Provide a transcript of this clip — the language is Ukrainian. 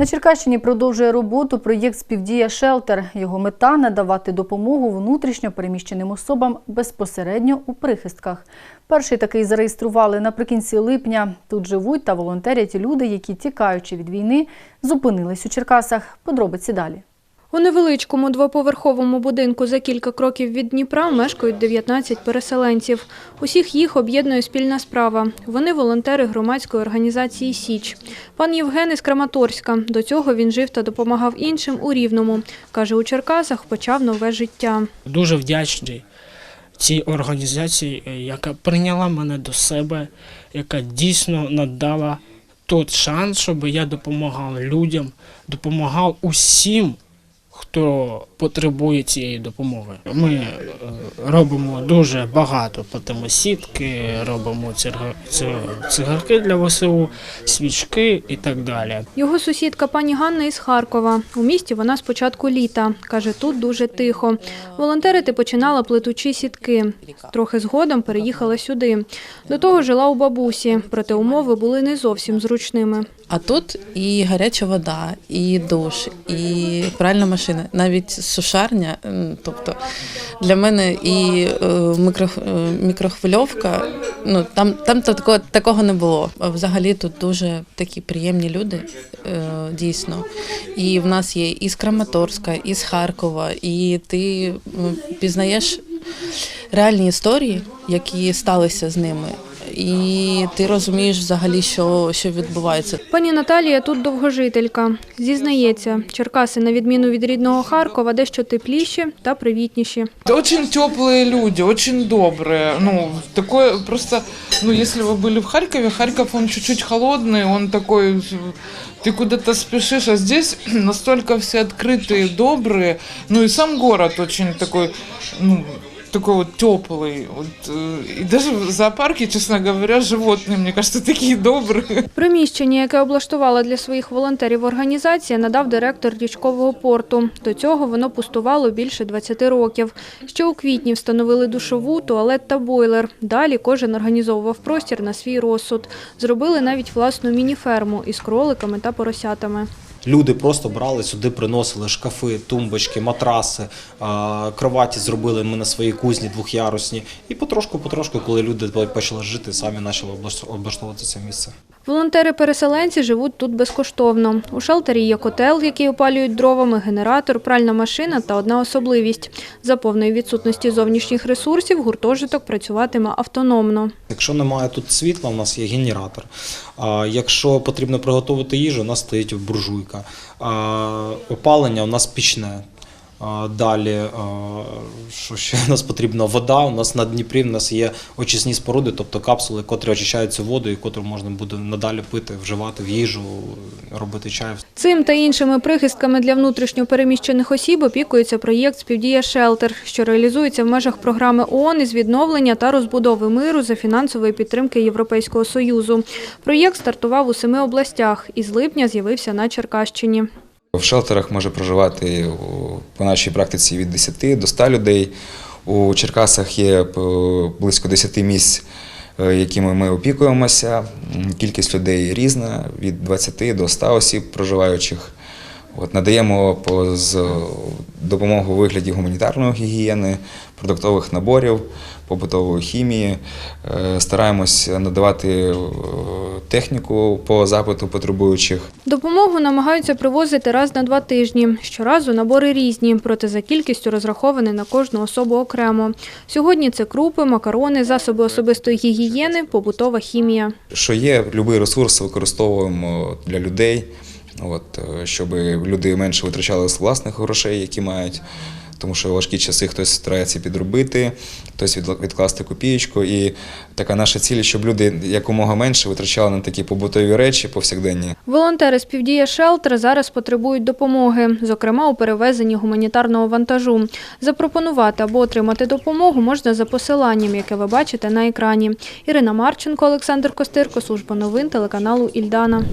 На Черкащині продовжує роботу проєкт Співдія Шелтер. Його мета надавати допомогу внутрішньо переміщеним особам безпосередньо у прихистках. Перший такий зареєстрували наприкінці липня. Тут живуть та волонтерять люди, які, тікаючи від війни, зупинились у Черкасах. Подробиці далі. У невеличкому двоповерховому будинку за кілька кроків від Дніпра мешкають 19 переселенців. Усіх їх об'єднує спільна справа. Вони волонтери громадської організації Січ. Пан Євген із Краматорська. До цього він жив та допомагав іншим у Рівному. Каже, у Черкасах почав нове життя. Дуже вдячний цій організації, е, яка прийняла мене до себе, яка дійсно надала тот шанс, щоб я допомагав людям, допомагав усім, хто потребує цієї допомоги. Ми е, робимо дуже багато сітки, робимо цигарки для ВСУ, свічки і так далі. Його сусідка пані Ганна із Харкова. У місті вона з початку літа. Каже, тут дуже тихо. Волонтерити починала плетучі сітки. Трохи згодом переїхала сюди. До того жила у бабусі, проте умови були не зовсім зручними. А тут і гаряча вода, і душ, і пральна машина, навіть сушарня. Тобто для мене і е, мікро, е, мікрохвильовка. Ну там, там такого, такого не було. Взагалі тут дуже такі приємні люди, е, дійсно. І в нас є і з Краматорська, і з Харкова, і ти пізнаєш реальні історії, які сталися з ними І ти розумієш взагалі, що, що відбувається. Пані Наталія тут довгожителька. Зізнається, Черкаси, на відміну від рідного Харкова, дещо тепліші та привітніші. Да Очень теплые люди, очень добрые. Ну, такое просто, ну, если вы были в Харькове, Харьков, он чуть-чуть холодный, он такой, ты куда-то спешишь, а здесь настолько все открытые, добрые. Ну, и сам город очень такой, ну, такой вот теплый. Вот, э, и даже в зоопарке, честно говоря, животные, мне кажется, такие добрые. Приміщення, яке облаштувала для своїх волонтерів організація, надав директор річкового порту. До цього воно пустувало більше 20 років. Ще у квітні встановили душову, туалет та бойлер. Далі кожен організовував простір на свій розсуд. Зробили навіть власну мініферму із кроликами та поросятами. Люди просто брали сюди, приносили шкафи, тумбочки, матраси, кроваті зробили ми на своїй кузні двохярусні. І потрошку-потрошку, коли люди почали жити, самі почали облаш- облаштовувати це місце. Волонтери-переселенці живуть тут безкоштовно. У шелтері є котел, який опалюють дровами, генератор, пральна машина та одна особливість. За повної відсутності зовнішніх ресурсів гуртожиток працюватиме автономно. Якщо немає тут світла, у нас є генератор. А якщо потрібно приготувати їжу, у нас стоїть буржуйка. А опалення у нас пічне. Далі, що ще у нас потрібна вода. У нас на Дніпрі у нас є очисні споруди, тобто капсули, котрі очищають цю воду і котру можна буде надалі пити, вживати в їжу, робити чай. Цим та іншими прихистками для внутрішньо переміщених осіб опікується проєкт «Співдія Шелтер», що реалізується в межах програми ООН із відновлення та розбудови миру за фінансової підтримки Європейського Союзу. Проєкт стартував у семи областях і з липня з'явився на Черкащині. В шелтерах може проживати по нашій практиці від 10 до 100 людей. У Черкасах є е, близько 10 місць, е, якими ми опікуємося. Кількість людей різна від 20 до 100 осіб проживаючих. От, надаємо по, з допомогу у вигляді гуманітарної гігієни, продуктових наборів, побутової хімії. Е, Стараємось надавати е, техніку по запиту потребуючих. Допомогу намагаються привозити раз на два тижні. Щоразу набори різні, проте за кількістю розраховані на кожну особу окремо. Сьогодні це крупи, макарони, засоби особистої гігієни, побутова хімія. Що є, будь-який ресурс використовуємо для людей, от, е, щоб люди менше витрачали з власних грошей, які мають. Тому що важкі часи хтось старається підробити, хтось відкласти копієчку. І така наша ціль, щоб люди якомога менше витрачали на такі побутові речі повсякденні. Волонтери з Півдія Шелтер зараз потребують допомоги, зокрема у перевезенні гуманітарного вантажу. Запропонувати або отримати допомогу можна за посиланням, яке ви бачите на екрані. Ірина Марченко, Олександр Костирко, служба новин телеканалу Ільдана.